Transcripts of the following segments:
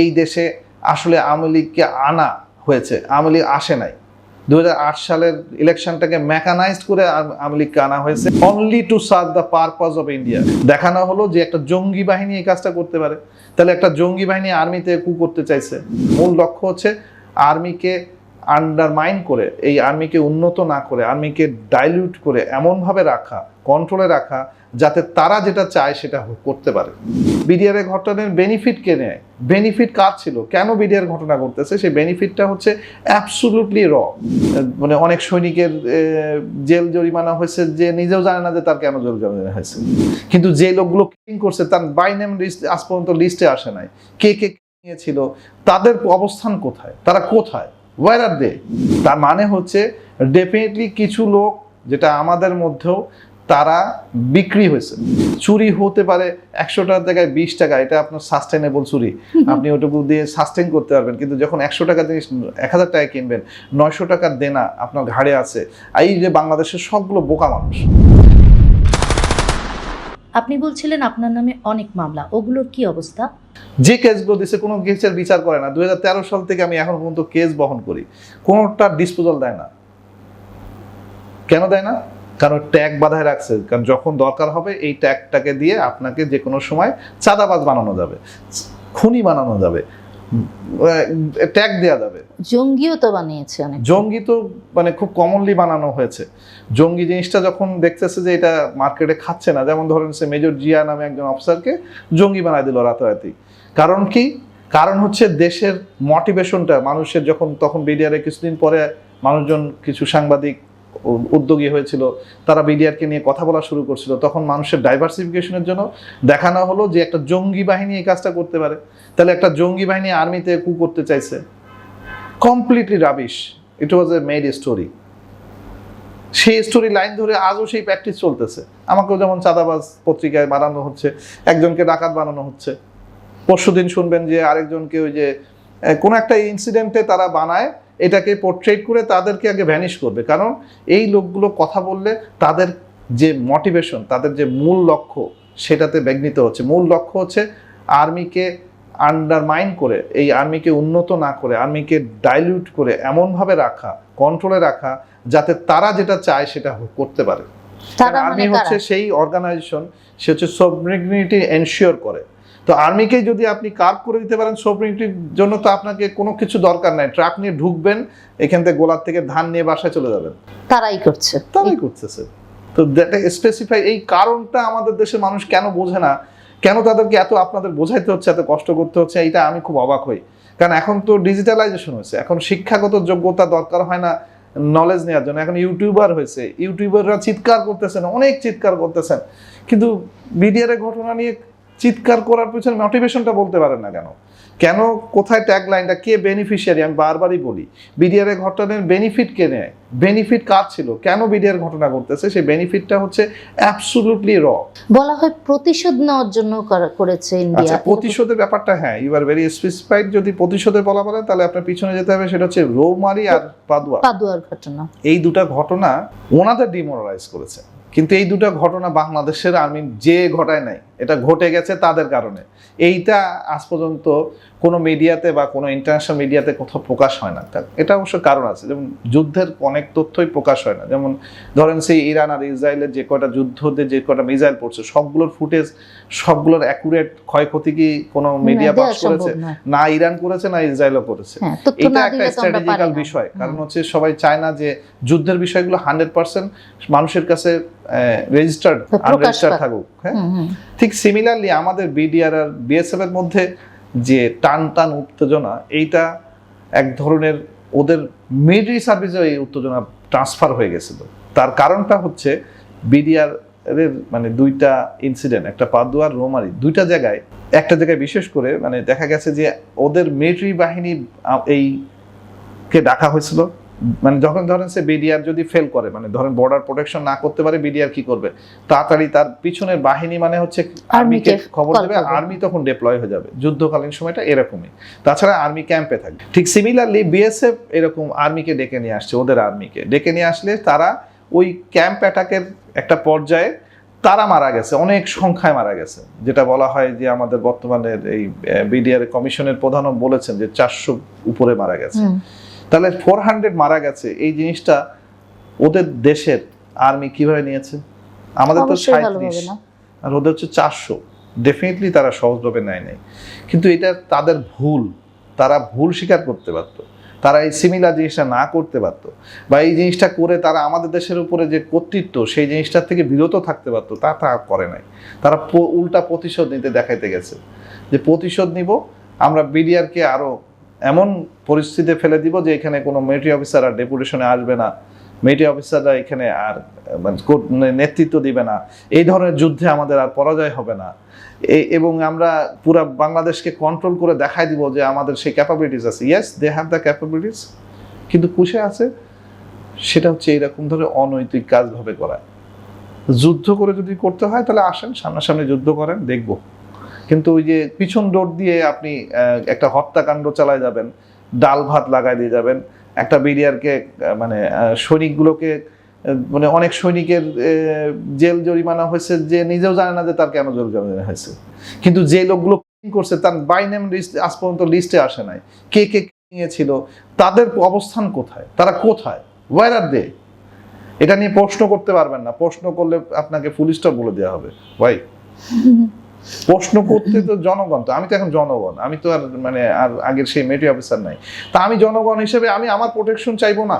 এই দেশে আসলে আওয়ামী লীগকে আনা হয়েছে। আওয়ামী লীগ আসে নাই। দু হাজার আট সালের ইলেকশনটাকে মেকানাইজড করে আওয়ামী লীগকে আনা হয়েছে। Only to serve the purpose of India দেখানো হলো যে একটা জঙ্গি বাহিনী এই কাজটা করতে পারে। তাহলে একটা জঙ্গি বাহিনী আর্মিতে কু করতে চাইছে। মূল লক্ষ্য হচ্ছে আর্মিকে আন্ডারমাইন করে, এই আর্মিকে উন্নত না করে আর্মিকে ডাইলিউট করে এমনভাবে রাখা কন্ট্রোলে রাখা, যাতে তারা যেটা চায় সেটা করতে পারে। বিডিআর এর ঘটনার বেনিফিট কে নেয়? বেনিফিট কার ছিল? কেন বিডিআর ঘটনা ঘটতেছে? সেই বেনিফিটটা হচ্ছে অ্যাবসুলুটলি র মানে অনেক সৈনিকের জেল জরিমানা হয়েছে, যে নিজেও জানে না যে তার কেন জেল জরিমানা হয়েছে। কিন্তু যে লোকগুলো কিং করছে, তার বাই নেম লিস্ট আজ পর্যন্ত লিস্টে আসে নাই। কে কে নিয়েছিল? তাদের অবস্থান কোথায়? তারা কোথায়? ওয়ার আর দে তার মানে হচ্ছে ডেফিনেটলি কিছু লোক যেটা আমাদের মধ্যেও তারা বিক্রি হয়েছে। চুরি হতে পারে একশো টাকার জায়গায় বিশ টাকা এটা আপনার সাস্টেনেবল চুরি। আপনি ওটুকু দিয়ে সাস্টেন করতে পারবেন কিন্তু যখন একশো টাকা জিনিস এক হাজার টাকা কিনবেন নয়শো টাকার দেনা আপনার ঘাড়ে আছে। এই যে বাংলাদেশের সবগুলো বোকা মানুষ। আপনি বলছিলেন আপনার নামে অনেক মামলা, ওগুলোর কি অবস্থা? যে কেসগুলো দিচ্ছে কোনো কেসের বিচার করে না। দু হাজার তেরো সাল থেকে আমি এখন পর্যন্ত কেস বহন করি। কোনোটা ডিসপোজাল দেয় না। কেন দেয় না? কারণ ট্যাগ বাধায় রাখছে। কারণ যখন দরকার হবে, এই ট্যাগটাকে দিয়ে আপনাকে যে কোনো সময় চাঁদাবাজ বানানো যাবে। খুনি বানানো যাবে। ট্যাগ দেওয়া যাবে। জঙ্গিও তো বানিয়েছে অনেক জঙ্গি তো মানে খুব কমনলি বানানো হয়েছে। জঙ্গি জিনিসটা যখন দেখতেছে যে এটা মার্কেটে খাচ্ছে না যেমন ধরেন সে মেজর জিয়া নামে একজন অফিসারকে জঙ্গি বানায় দিল রাতারাতি। কারণ কি? কারণ হচ্ছে দেশের মোটিভেশনটা মানুষের যখন তখন বিডিআরে কিছুদিন পরে মানুষজন কিছু সাংবাদিক উদ্যোগী হয়েছিল, তারা বিডিআরকে নিয়ে কথা বলা শুরু করছিল। তখন মানুষের ডাইভার্সিফিকেশনের জন্য দেখানো হলো যে একটা জঙ্গি বাহিনী এই কাজটা করতে পারে। তাহলে একটা জঙ্গি বাহিনী আর্মিতে কু করতে চাইছে। Completely rubbish it was a made story সেই স্টোরি লাইন ধরে আজও সেই প্র্যাকটিস চলতেছে। আমাকেও যেমন চাঁদাবাজ পত্রিকায় বানানো হচ্ছে, একজনকে ডাকাত বানানো হচ্ছে। পরশুদিন শুনবেন যে আরেকজনকে ওই যে কোনো একটা ইনসিডেন্টে তারা বানায় এটাকে পোর্ট্রেট করে তাদেরকে আগে ভ্যানিশ করবে। কারণ এই লোকগুলো কথা বললে তাদের যে মোটিভেশন তাদের যে মূল লক্ষ্য সেটাতে বিঘ্নিত হচ্ছে। মূল লক্ষ্য হচ্ছে আর্মিকে আন্ডারমাইন করে এই আর্মিকে উন্নত না করে আর্মিকে ডাইলিউট করে এমনভাবে রাখা কন্ট্রোলে রাখা যাতে তারা যেটা চায় সেটা করতে পারে। আর্মি মানে হচ্ছে সেই অর্গানাইজেশন সে হচ্ছে সবরিগনিটি এনশিওর করে। তো আর্মিকে যদি আপনি কার্ভ করে দিতে পারেন সবরিগনিটির জন্য তো আপনাকে কোনো কিছু দরকার নাই। ট্রাক নিয়ে ঢুকবেন এখান থেকে গোলার থেকে ধান নিয়ে বাসায় চলে যাবেন। তারাই করছে। তারাই করতেছে। তো স্পেসিফাই এই কারণটা আমাদের দেশের মানুষ কেন বোঝে না? কেন তাদেরকে এত আপনাদের বোঝাইতে হচ্ছে এত কষ্ট করতে হচ্ছে? এইটা আমি খুব অবাক হই। কারণ এখন তো ডিজিটালাইজেশন হয়েছে। এখন শিক্ষাগত যোগ্যতা দরকার হয় না নলেজ নেওয়ার জন্য। এখন ইউটিউবার হয়েছে। ইউটিউবাররা চিৎকার করতেছেন অনেক চিৎকার করতেছেন। কিন্তু বিডিআর ঘটনা নিয়ে চিৎকার করার পিছনে মোটিভেশনটা বলতে পারেন না কেন? কেন কোথায় ট্যাগ লাইনটা কে বেনিফিশিয়ারি আমি বারবারই বলি বিডিআর ঘটনার বেনিফিট কে নেয়? বেনিফিট কার ছিল? কেন বিডিআর ঘটনা ঘটতেছে? সেই বেনিফিটটা হচ্ছে অ্যাবসুলুটলি র বলা হয় প্রতিশোধ নেওয়ার জন্য করেছে ইন্ডিয়া আচ্ছা প্রতিশোধের ব্যাপারটা হ্যাঁ ইউ আর ভেরি স্পেসিফাইড যদি প্রতিশোধের বলা বলে তাহলে আপনার পিছনে যেতে হবে সেটা হচ্ছে রৌমারি আর পাদুয়া। পাদুয়ার ঘটনা। এই দুটা ঘটনা ওনাদের ডিমোরালাইজ করেছে। কিন্তু এই দুটো ঘটনা বাংলাদেশের আর্মি যে ঘটায় নাই। এটা ঘটে গেছে তাদের কারণে। এইটা আজ পর্যন্ত কোনো মিডিয়াতে বা কোনো ইন্টারন্যাশনাল মিডিয়াতে কোথাও প্রকাশ হয় না। এটা অবশ্য কারণ আছে। যেমন যুদ্ধের অনেক তথ্যই প্রকাশ হয় না। যেমন ধরেন সেই ইরান আর ইসরায়েলের যে কয়টা যুদ্ধতে যে কয়টা মিসাইল পড়ছে সবগুলোর ফুটেজ সবগুলোর অ্যাকুরেট ক্ষয়ক্ষতি কি কোনো মিডিয়া পাস করেছে? না। ইরান করেছে না ইসরায়েলও করেছে। হ্যাঁ এটা একটা স্ট্র্যাটেজিক্যাল বিষয়। কারণ হচ্ছে সবাই চায় না যে যুদ্ধের বিষয়গুলো হান্ড্রেড পার্সেন্ট মানুষের কাছে রেজিস্টার্ড আনরেজিস্টার্ড থাকুক। হ্যাঁ? হুম। ঠিক সিমিলারলি আমাদের বিডিআর আর বিএসএফ এর মধ্যে যে টান টান উত্তেজনা, এইটা এক ধরনের ওদের মিলিটারি সার্ভিসে এই উত্তেজনা ট্রান্সফার হয়ে গেছিল। তার কারণটা হচ্ছে বিডিআর এর মানে দুইটা ইনসিডেন্ট একটা পাদুয়ার রোমারি, দুইটা জায়গায়, একটা জায়গায় বিশেষ করে মানে দেখা গেছে যে ওদের মিলিটারি বাহিনী এই কে ডাকা হয়েছিল মানে যখন ধরেন সে বিডিআর যদি ফেল করে মানে ধরেন বর্ডার প্রোটেকশন না করতে পারে বিডিআর কি করবে? তাড়াতাড়ি তার পিছনের বাহিনী মানে হচ্ছে আর্মিকে খবর দেবে আর্মি তখন ডেপ্লয় হয়ে যাবে। যুদ্ধকালীন সময়টা এরকমই। তাছাড়া আর্মি ক্যাম্পে থাকবে। ঠিক সিমিলারলি বিএসএফ এরকম আর্মিকে ডেকে নিয়ে আসছে ওদের আর্মিকে ডেকে নিয়ে আসলে তারা ওই ক্যাম্প অ্যাটাকের একটা পর্যায়ে তারা মারা গেছে অনেক সংখ্যায় মারা গেছে। যেটা বলা হয় যে আমাদের বর্তমানের এই বিডিআর কমিশনের প্রধানও বলেছেন যে চারশো উপরে মারা গেছে। তাহলে ফোর হান্ড্রেড মারা গেছে। এই জিনিসটা ওদের দেশের আর্মি কীভাবে নিয়েছে? আমাদের তো সাঁত্রিশ আর ওদের হচ্ছে চারশো। ডেফিনেটলি তারা সহজভাবে নেয় নাই। কিন্তু এটা তাদের ভুল। তারা ভুল স্বীকার করতে পারত। তারা এই সিমিলার জিনিসটা না করতে পারত। বা এই জিনিসটা করে তারা আমাদের দেশের উপরে যে কর্তৃত্ব সেই জিনিসটার থেকে বিরত থাকতে পারতো তা তা করে নাই। তারা উল্টা প্রতিশোধ নিতে দেখাইতে গেছে। যে প্রতিশোধ নিব আমরা বিডিআরকে আরও এমন পরিস্থিতিতে ফেলে দিব যে এখানে কোনো মিলিটারি অফিসার আর ডেপুটেশনে আসবে না। মিলিটারি অফিসাররা এখানে আর মানে নেতৃত্ব দিবে না। এই ধরনের যুদ্ধে আমাদের আর পরাজয় হবে না। এবং আমরা পুরা বাংলাদেশকে কন্ট্রোল করে দেখাই দিব যে আমাদের সেই ক্যাপাবিলিটিস আছে। Yes they have the capabilities কিন্তু কুশে আছে? সেটা হচ্ছে এইরকম ধরে অনৈতিক কাজভাবে করা। যুদ্ধ করে যদি করতে হয়, তাহলে আসেন, সামনাসামনি যুদ্ধ করেন, দেখব। কিন্তু ওই যে পিছন ডোর দিয়ে আপনি একটা হত্যাকাণ্ড চালায় যাবেন, ডাল ভাত লাগাই দিয়ে যাবেন, একটা বিডিআরকে মানে সৈনিকগুলোকে মানে অনেক সৈনিকের জেল জরিমানা হয়েছে যে নিজেও জানে না যে তার কেন জরিমানা হয়েছে। কিন্তু যে লোকগুলো করছে তার বাই নেম লিস্ট আজ পর্যন্ত লিস্টে আসে নাই। কে কে নিয়েছিল, তাদের অবস্থান কোথায়, তারা কোথায় ওয়ার আর দে এটা নিয়ে প্রশ্ন করতে পারবেন না। প্রশ্ন করলে আপনাকে পুলিশটা বলে দেওয়া হবে। ভাই প্রশ্ন করতে তো জনগণ তো, আমি তো এখন জনগণ, আমি তো আর মানে আর আগের সেই মেটি অফিসার নাই। তা আমি জনগণ হিসেবে আমি আমার প্রোটেকশন চাইব না।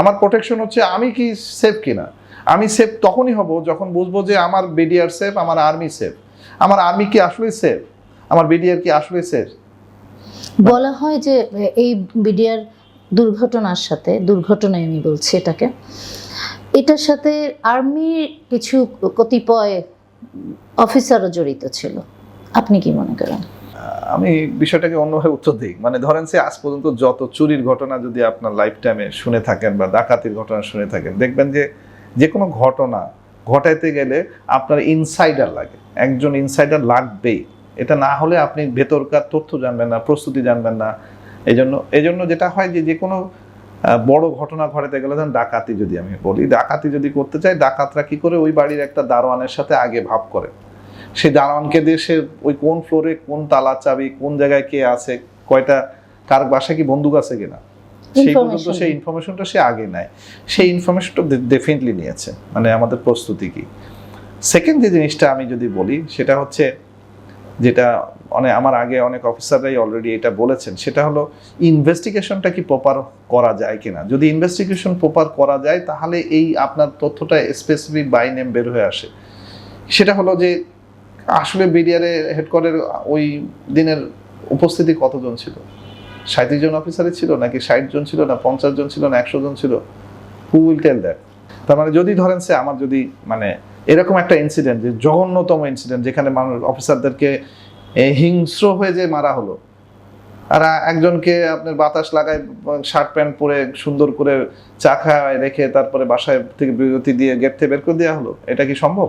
আমার প্রোটেকশন হচ্ছে আমি কি সেফ কিনা? আমি সেফ তখনই হব যখন বুঝব যে আমার বিডিআর সেফ আমার আর্মি সেফ আমার আর্মি কি আসলেই সেফ আমার বিডিআর কি আসলেই সেফ বলা হয় যে এই বিডিআর দুর্ঘটনার সাথে, দুর্ঘটনায় আমি বলছি এটাকে, এটার সাথে আর্মির কিছু কতিপয় অফিসারও জড়িত ছিল। আপনি কি মনে করেন? আমি বিষয়টাকে অন্যভাবে উত্তর দিই। মানে ধরেন সে আজ পর্যন্ত যত চুরির ঘটনা যদি আপনার লাইফ টাইমে শুনে থাকেন বা ডাকাতির ঘটনা শুনে থাকেন, দেখবেন যে যে কোনো ঘটনা ঘটাইতে গেলে আপনার ইনসাইডার লাগে। একজন ইনসাইডার লাগবেই। এটা না হলে আপনি ভেতরকার তথ্য জানবেন না, প্রস্তুতি জানবেন না। এই জন্য এই জন্য যেটা হয় যে যে কোনো বড় ঘটনা ঘটাতে গেলে ধরেন ডাকাতি যদি আমি বলি ডাকাতি যদি করতে চাই ডাকাতরা কি করে ওই বাড়ির একটা দারোয়ানের সাথে আগে ভাব করে? সেই দারোয়ানকে দিয়ে সে ওই কোন ফ্লোরে কোন তালা চাবি কোন জায়গায় কে আছে কয়টা কার বাসায় কি বন্দুক আছে কিনা? সেই পর্যন্ত সেই ইনফরমেশনটা সে আগে নেয়। সেই ইনফরমেশনটা ডেফিনেটলি নিয়েছে। মানে আমাদের প্রস্তুতি কি? সেকেন্ড যে জিনিসটা আমি যদি বলি সেটা হচ্ছে যেটা অনেক আমার আগে অনেক অফিসাররাই অলরেডি এটা বলেছেন। সেটা হলো ইনভেস্টিগেশনটা কি প্রপার করা যায় কিনা? যদি ইনভেস্টিগেশন প্রপার করা যায়, তাহলে এই আপনার তথ্যটা স্পেসিফিক বাই নেম বের হয়ে আসে। সেটা হলো যে, আসলে বিডিআরে হেডকোয়ার্টার ওই দিনের উপস্থিতি কতজন ছিল? সাঁত্রিশ জন অফিসারই ছিল নাকি ষাট জন ছিল না পঞ্চাশ জন ছিল না একশো জন ছিল? হু উইল টেল দ্যাট তার মানে যদি ধরেন সে আমার যদি মানে এরকম একটা ইনসিডেন্ট যে জঘন্যতম ইনসিডেন্ট যেখানে মানুষ অফিসারদেরকে হিংস্র হয়ে যে মারা হলো। আর একজনকে আপনার বাতাস লাগায় শার্ট প্যান্ট পরে সুন্দর করে চা খাওয়ায় রেখে তারপরে বাসায় থেকে বিরতি দিয়ে গেট থেকে বের করে দেওয়া হলো। এটা কি সম্ভব?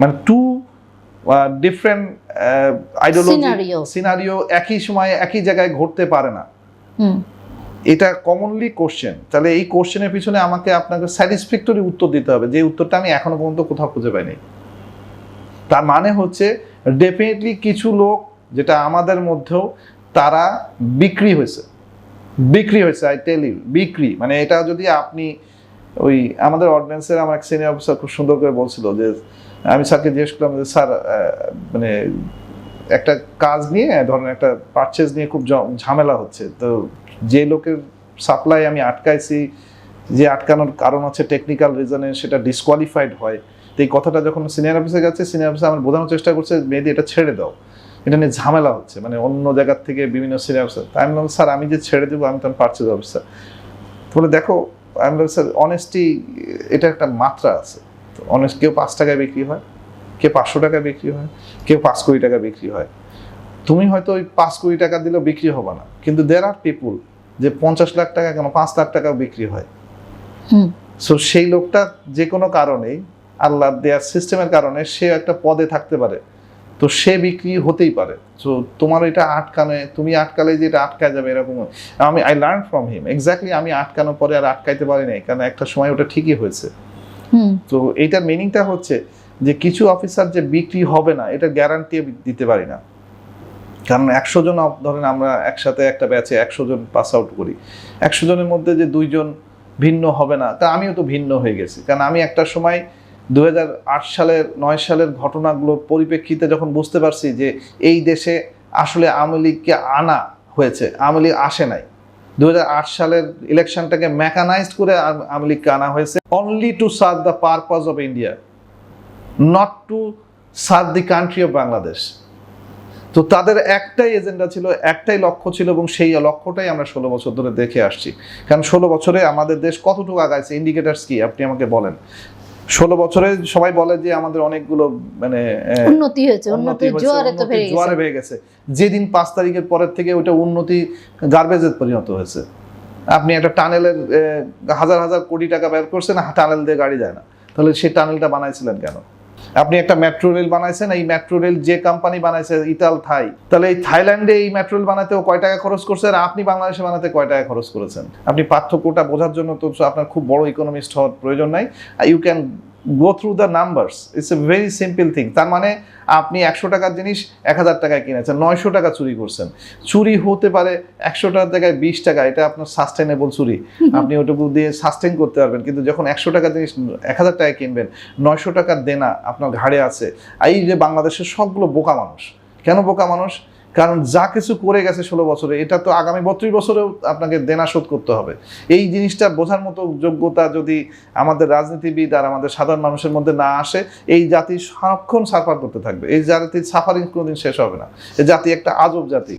মানে টু ডিফারেন্ট আইডিওলজি সিনারিও একই সময়ে একই জায়গায় ঘটতে পারে না। হুম। এটা কমনলি কোশ্চেন তাহলে এই কোশ্চেনের পিছনে আমাকে আপনাকে স্যাটিসফ্যাক্টরি উত্তর দিতে হবে। যে উত্তরটা আমি এখনও পর্যন্ত কোথাও খুঁজে পাইনি। তার মানে হচ্ছে ডেফিনেটলি কিছু লোক যেটা আমাদের মধ্যেও তারা বিক্রি হয়েছে। বিক্রি হয়েছে আই টেল ইউ বিক্রি। মানে এটা যদি আপনি ওই আমাদের অর্ডিন্যান্সের আমার এক সিনিয়র অফিসার খুব সুন্দর করে বলছিল যে, আমি স্যারকে জিজ্ঞেস করলাম যে, স্যার মানে একটা কাজ নিয়ে, ধরেন একটা পারচেজ নিয়ে খুব ঝামেলা হচ্ছে। তো যে লোকের সাপ্লাই আমি আটকাইছি, যে আটকানোর কারণ হচ্ছে টেকনিক্যাল রিজনে সেটা ডিসকোয়ালিফাইড হয় তো এই কথাটা যখন সিনিয়র অফিসে গেছে সিনিয়র অফিসার আমার বোঝানোর চেষ্টা করছে মেয়েদি এটা ছেড়ে দাও। এটা নিয়ে ঝামেলা হচ্ছে। মানে অন্য জায়গার থেকে বিভিন্ন সিনিয়র অফিসার তাই আমি বললাম স্যার আমি যে ছেড়ে দেবো আমি তখন পারচেজ অফিসার বলে দেখো আমি বললাম স্যার অনেস্টি এটা একটা মাত্রা আছে। তো অনেস্ট কেউ পাঁচ টাকায় বিক্রি হয় কেউ পাঁচশো টাকায় বিক্রি হয় কেউ পাঁচ কোটি টাকা বিক্রি হয়। তুমি হয়তো ওই পাঁচ কোটি টাকা দিলেও বিক্রি হবে না কিন্তু দের আর পিপুল যে পঞ্চাশ লাখ টাকা কেন পাঁচ লাখ টাকাও বিক্রি হয়। সো সেই লোকটা যে কোনো কারণেই আল্লাহ দেয়ার সিস্টেমের কারণে সে একটা পদে থাকতে পারে। তো সে বিক্রি হতেই পারে। তো তোমার এটা আটকানো তুমি আটকালে যে এটা আটকায় যাবে এরকম। আমি I learn from him exactly আমি আটকানোর পরে আর আটকাইতে পারি নাই কারণ একটা সময় ওটা ঠিকই হয়েছে। হুম। তো এইটার মিনিংটা হচ্ছে যে কিছু অফিসার যে বিক্রি হবে না এটা গ্যারান্টি দিতে পারি না। কারণ একশো জন ধরেন আমরা একসাথে একটা ব্যাচে একশো জন পাস আউট করি। একশো জনের মধ্যে যে দুইজন ভিন্ন হবে না তা আমিও তো ভিন্ন হয়ে গেছি। কারণ আমি একটা সময় দু সালের, নয় সালের ঘটনাগুলোর পরিপ্রেক্ষিতে যখন বুঝতে পারছি যে এই দেশে আসলে আওয়ামী লীগকে আনা হয়েছে, আওয়ামী লীগ আসে নাই। দুহাজার আট সালের ইলেকশনটাকে মেকানাইজড করে আওয়ামী লীগকে আনা হয়েছে। Only to serve the purpose of India not to serve the country of Bangladesh তো তাদের একটাই এজেন্ডা ছিল, একটাই লক্ষ্য ছিল এবং সেই লক্ষ্যটাই আমরা ষোলো বছর ধরে দেখে আসছি। কারণ ষোলো বছরে আমাদের দেশ কতটুকু আগাইছে ইন্ডিকেটার্স কি? আপনি আমাকে বলেন। ষোলো বছরে সবাই বলে যে আমাদের অনেকগুলো মানে উন্নতি হয়েছে উন্নতি জোয়ারে বেড়ে জোয়ারে গেছে গেছে। যেদিন পাঁচ তারিখের পরের থেকে ওটা উন্নতি গার্বেজে পরিণত হয়েছে। আপনি একটা টানেলের হাজার হাজার কোটি টাকা ব্যয় করছেন টানেল দিয়ে গাড়ি যায় না। তাহলে সেই টানেলটা বানাইছিলেন কেন? আপনি একটা মেট্রো রেল বানাইছেন, এই মেট্রো রেল যে কোম্পানি বানাইছে, ইতাল, থাই, তাহলে এই থাইল্যান্ডে এই মেট্রো রেল বানাতেও কয় টাকা খরচ করছে আর আপনি বাংলাদেশে বানাতে কয় টাকা খরচ করেছেন? আপনি পার্থক্যটা বোঝার জন্য তো আপনার খুব বড় ইকোনমিস্ট হওয়ার প্রয়োজন নাই। You can go through the numbers it's a very simple thing তার মানে আপনি একশো টাকার জিনিস এক হাজার টাকায় কিনেছেন নয়শো টাকা চুরি করছেন। চুরি হতে পারে একশো টাকার জায়গায় বিশ টাকা এটা আপনার সাস্টেনেবল চুরি। আপনি ওটুকু দিয়ে সাস্টেন করতে পারবেন কিন্তু যখন একশো টাকার জিনিস এক হাজার টাকায় কিনবেন নয়শো টাকার দেনা আপনার ঘাড়ে আছে। এই যে বাংলাদেশের সবগুলো বোকা মানুষ। কেন বোকা মানুষ? কারণ যা কিছু করে গেছে ষোলো বছরে, এটা তো আগামী বত্রিশ বছরেও আপনাকে দেনা শোধ করতে হবে। এই জিনিসটা বোঝার মতো যোগ্যতা যদি আমাদের রাজনীতিবিদ আর আমাদের সাধারণ মানুষের মধ্যে না আসে, এই জাতি সারাক্ষণ সাফার করতে থাকবে। এই জাতির সাফারিং কোনোদিন শেষ হবে না। এই জাতি একটা আজব জাতি।